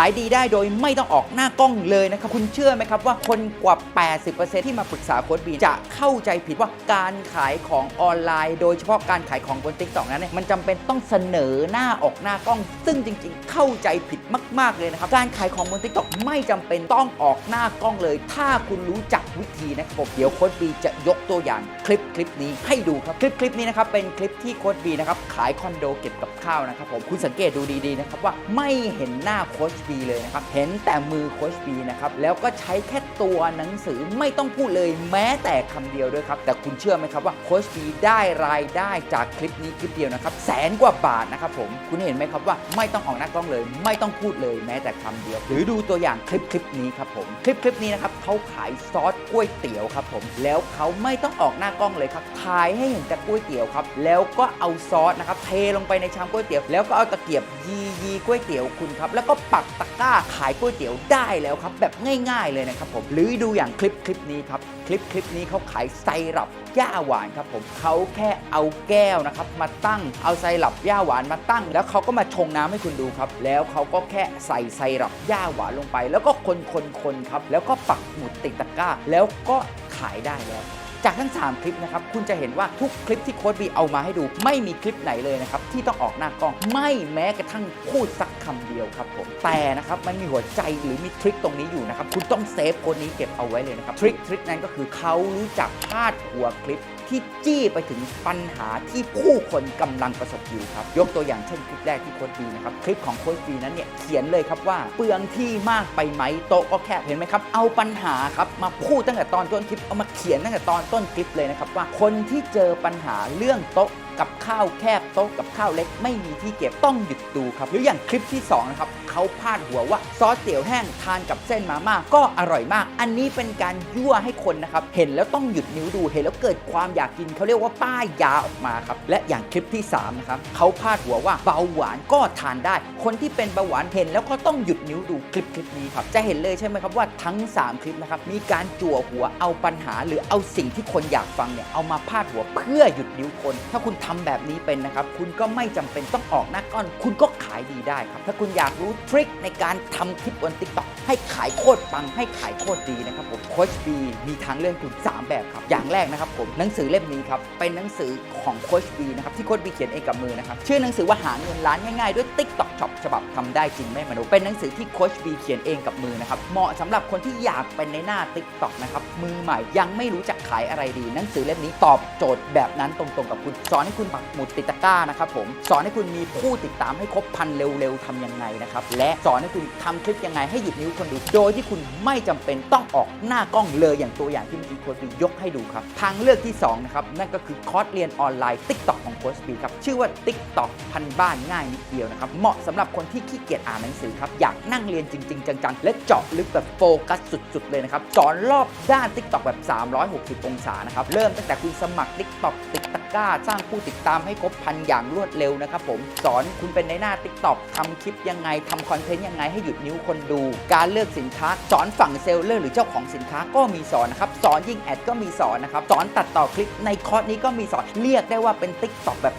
ขายดีได้โดยไม่ต้องออกหน้ากล้องเลยนะครับ คุณเชื่อไหมครับว่าคนกว่า 80%ที่มาปรึกษาโค้ดบีจะเข้าใจผิดว่าการขายของออนไลน์ โดยเฉพาะการขายของบน t ิ k t o k นั้นเนี่ยมันจำเป็นต้องเสนอหน้าออกหน้ากล้อง ซึ่งจริงๆ เข้าใจผิดมาก ๆเลยนะครับ การขายของบน t ิ k t o k ไม่จำเป็นต้องออกหน้ากล้องเลย ถ้าคุณรู้จักวิธีนะครับเดี๋ยวโค้ดบีจะยกตัวอย่างคลิปคลิปนี้ให้ดูครับคลิปคลิปนี้นะครับเป็นคลิปที่โค้ดบีนะครับขายคอนโดเก็บกับข้าวนะครับผมคุณสังเกตดูดีๆนะครับว่าไม่เห็นหน้าโค้ชบีเลยนะครับ เห็นแต่มือโค้ชบีนะครับ แล้วก็ใช้แค่ตัวหนังสือไม่ต้องพูดเลยแม้แต่คำเดียวด้วยครับ แต่คุณเชื่อไหมครับว่าโค้ชบีได้รายได้จากคลิปนี้คลิปเดียวนะครับ แสนกว่าบาทนะครับผม คุณเห็นไหมครับว่าไม่ต้องออกหน้ากล้องเลย ไม่ต้องพูดเลยแม้แต่คำเดียว หรือดูตัวอย่างคลิปคลิปนี้ครับผม คลิปคลิปนี้นะครับเขาขายซอสก๋วยเตี๋ยวครับผม แล้วเขาไม่ต้องออกหน้ากล้องเลยครับถ่ายให้เห็นแต่ก๋วยเตี๋ยวครับ แล้วก็เอาซอสนะครับเทลงไปในชามก๋วยเตี๋ยว แล้วก็เอาตะเกียบยียีก๋วยเตี๋ยวคุณครับ แล้วก็ปักตะกร้าขายก๋วยเตี๋ยวได้แล้วครับ แบบง่ายๆเลยนะครับผมหรือดูอย่างคลิปคลิปนี้ครับคลิปคลิปนี้เขาขายไซรัปย่าหวานครับผมเขาแค่เอาแก้วนะครับมาตั้งเอาไซรัปย่าหวานมาตั้ง แล้วเขาก็มาชงน้ำให้คุณดูครับ แล้วเขาก็แค่ใส่ไซรัปย่าหวานลงไป แล้วก็คนคนคนครับแล้วก็ปักหมุดติดตะกร้า แล้วก็ขายได้แล้ว จากทั้ง 3 คลิปนะครับ คุณจะเห็นว่าทุกคลิปที่โค้ดบีเอามาให้ดู ไม่มีคลิปไหนเลยนะครับ ที่ต้องออกหน้ากล้องไม่แม้กระทั่งพูดสักคำเดียวครับผมแต่นะครับมันมีหัวใจหรือมีทริคตรงนี้อยู่นะครับคุณต้องเซฟโค้ดนี้เก็บเอาไว้เลยนะครับทริคทริคนั้นก็คือเขารู้จักพาดหัวคลิป ที่จี้ไปถึงปัญหาที่ผู้คนกำลังประสบอยู่ครับ ยกตัวอย่างเช่นคลิปแรกที่โค้ดฟีนะครับ คลิปของโค้ดฟีนั้นเนี่ยเขียนเลยครับว่าเปลืองที่มากไปไหมโต๊ะก็แคบเห็นไหมครับ เอาปัญหาครับมาพูดตั้งแต่ตอนต้นคลิปเอามาเขียนตั้งแต่ตอนต้นคลิปเลยนะครับว่าคนที่เจอปัญหาเรื่องโต๊ะ กับข้าวแคบโต๊ะกับข้าวเล็กไม่มีที่เก็บต้องหยุดดูครับหรืออย่างคลิปที่สองนะครับเขาพาดหัวว่าซอสเตี๋ยวแห้งทานกับเส้นมาม่าก็อร่อยมาก อันนี้เป็นการยั่วให้คนนะครับเห็นแล้วต้องหยุดนิ้วดูเห็นแล้วเกิดความอยากกินเขาเรียกว่าป้ายยาออกมาครับและอย่างคลิปที่สามนะครับเขาพาดหัวว่าเบาหวานก็ทานได้ คนที่เป็นเบาหวานเห็นแล้วก็ต้องหยุดนิ้วดูคลิปคลิปนี้ครับจะเห็นเลยใช่ไหมครับว่าทั้ง 3 คลิปนะครับมีการจั่วหัวเอาปัญหา หรือเอาสิ่งที่คนอยากฟังเนี่ยเอามาพาดหัวเพื่อหยุดนิ้วคน ถ้าคุณทำแบบนี้เป็นนะครับ คุณก็ไม่จำเป็นต้องออกหน้าก้อน คุณก็ขายดีได้ครับ ถ้าคุณอยากรู้ทริคในการทำคลิปบน t ิ k t o k ให้ขายโคตรปัง ให้ขายโคตรดีนะครับผมโค้ชบีมีทางเลือกคุณ 3 แบบครับ อย่างแรกนะครับผมหนังสือเล่มนี้ครับ เป็นหนังสือของโค้ชบีนะครับที่โค้ชบีเขียนเองกับมือนะครับชื่อหนังสือว่าหาเงินล้านง่ายๆด้วย TikTok Shop ฉบับทำได้จริงไม่มโนเป็นหนังสือที่โค้ชบีเขียนเองกับมือนะครับเหมาะสำหรับคนที่อยากเป็นในหน้า TikTok นะครับมือใหม่ยังไม่รู้จักขายอะไรดี หนังสือเล่มนี้ตอบโจทย์แบบนั้นตรงๆกับคุณสอนให้คุณปักหมุดติดตะกร้านะครับผมสอนให้คุณมีผู้ติดตามให้ครบพันเร็วๆทำยังไงนะครับและสอนให้คุณทำคลิปยังไงให้หยุดนิ้วคนดู โดยที่คุณไม่จำเป็นต้องออกหน้ากล้องเลยอย่างตัวอย่างที่เมื่อกี้โค้ชบียกให้ดูครับทางเลือกที่2นะครับนั่นก็คือคอร์สเรียนออนไลน์ TikTok ของโค้ชบีครับชื่อว่า TikTok พันบ้านง่ายนิดเดียวนะครับเหมาะสำหรับคนที่ขี้เกียจอ่านหนังสือครับอยากนั่งเรียนจริง ๆ จังๆ และเจาะลึกแบบโฟกัสสุดๆเลยนะครับสอนรอบด้าน TikTok แบบ 360 องศานะครับเริ่มตั้งแต่คุณสมัคร TikTok ติดตะกร้าสร้างผู้ติดตามให้ครบพันอย่างรวดเร็วนะครับผม สอนคุณเป็นในหน้า TikTok ทำคลิปยังไงทำคอนเทนต์ยังไงให้หยุดนิ้วคนดู การเลือกสินค้า สอนฝั่งเซลเลอร์หรือเจ้าของสินค้าก็มีสอนนะครับ สอนยิงแอดก็มีสอนนะครับ สอนตัดต่อคลิปในคอร์สนี้ก็มีสอน เรียกได้ว่าเป็น TikTok แบบ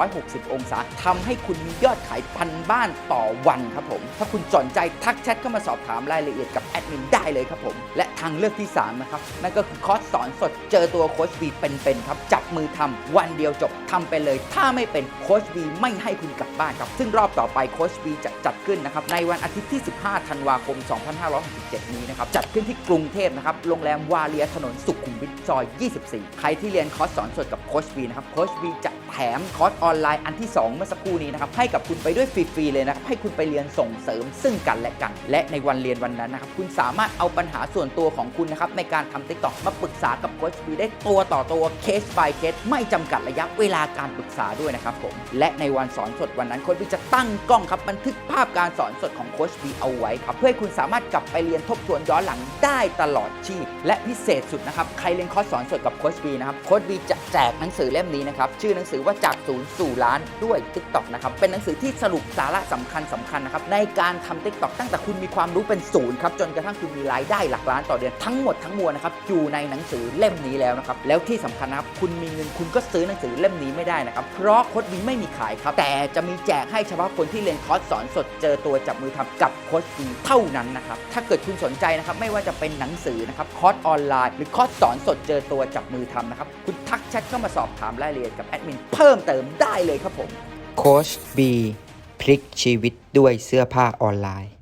360 องศาทำให้คุณมียอดขายพันบ้านต่อวันครับผม ถ้าคุณสนใจทักแชทเข้ามาสอบถามรายละเอียดกับแอดมินได้เลยครับผม และทางเลือกที่ 3 นะครับ นั่นก็คือคอร์สสอนสดเจอตัวโค้ชบีเป็นๆครับ จับมือทำวันเดียวจบทำไปเลย ถ้าไม่เป็นโค้ชวีไม่ให้คุณกลับบ้านครับ ซึ่งรอบต่อไปโค้ชวีจะจัดขึ้นนะครับในวันอาทิตย์ที่ 15 ธันวาคม 2567 นี้นะครับจัดขึ้นที่กรุงเทพนะครับโรงแรมวาเลียถนนสุขุมวิทซอย 24 ใครที่เรียนคอร์สสอนสดกับโค้ชวีนะครับโค้ชวีจะ แถมคอร์สออนไลน์อันที่ 2 เมื่อสักครู่นี้นะครับให้กับคุณไปด้วยฟรีๆเลยนะครับให้คุณไปเรียนส่งเสริมซึ่งกันและกัน และในวันเรียนวันนั้นนะครับคุณสามารถเอาปัญหาส่วนตัวของคุณนะครับในการทำติ๊กต็อกมาปรึกษากับโค้ชบีได้ตัวต่อตัวเคส by เคสไม่จำกัดระยะเวลาการปรึกษาด้วยนะครับผมและในวันสอนสดวันนั้นโค้ชบีจะตั้งกล้องครับบันทึกภาพการสอนสดของโค้ชบีเอาไว้ครับเพื่อให้คุณสามารถกลับไปเรียนทบทวนย้อนหลังได้ตลอดชีพ และพิเศษสุดนะครับใครเรียนคอร์สสอนสดกับโค้ชบีนะครับโค้ชบีจะแจกหนังสือเล่มนี้นะครับชื่อหนังสือสือว่าจากศูนย์สู่ล้านด้วย TikTok นะครับ เป็นหนังสือที่สรุปสาระสำคัญสำคัญนะครับ ในการทำ TikTok ตั้งแต่คุณมีความรู้เป็นศูนย์ครับ จนกระทั่งคุณมีรายได้หลักล้านต่อเดือนทั้งหมดทั้งมวลนะครับ อยู่ในหนังสือเล่มนี้แล้วนะครับ แล้วที่สำคัญนะครับคุณมีเงินคุณก็ซื้อหนังสือเล่มนี้ไม่ได้นะครับ เพราะโค้ดวีไม่มีขายครับ แต่จะมีแจกให้เฉพาะคนที่เรียนคอร์สสอนสดเจอตัวจับมือทำกับโค้ดวีเท่านั้นนะครับถ้าเกิดคุณสนใจนะครับไม่ว่าจะเป็นหนังสือนะครับคอร์สออนไลน์ หรือคอร์สสอนสดเจอตัวจับมือทำนะครับคุณทักแชทเข้ามาสอบถามรายละเอียดกับแอดมินเพิ่มเติมได้เลยครับผม โค้ชบีพลิกชีวิตด้วยเสื้อผ้าออนไลน์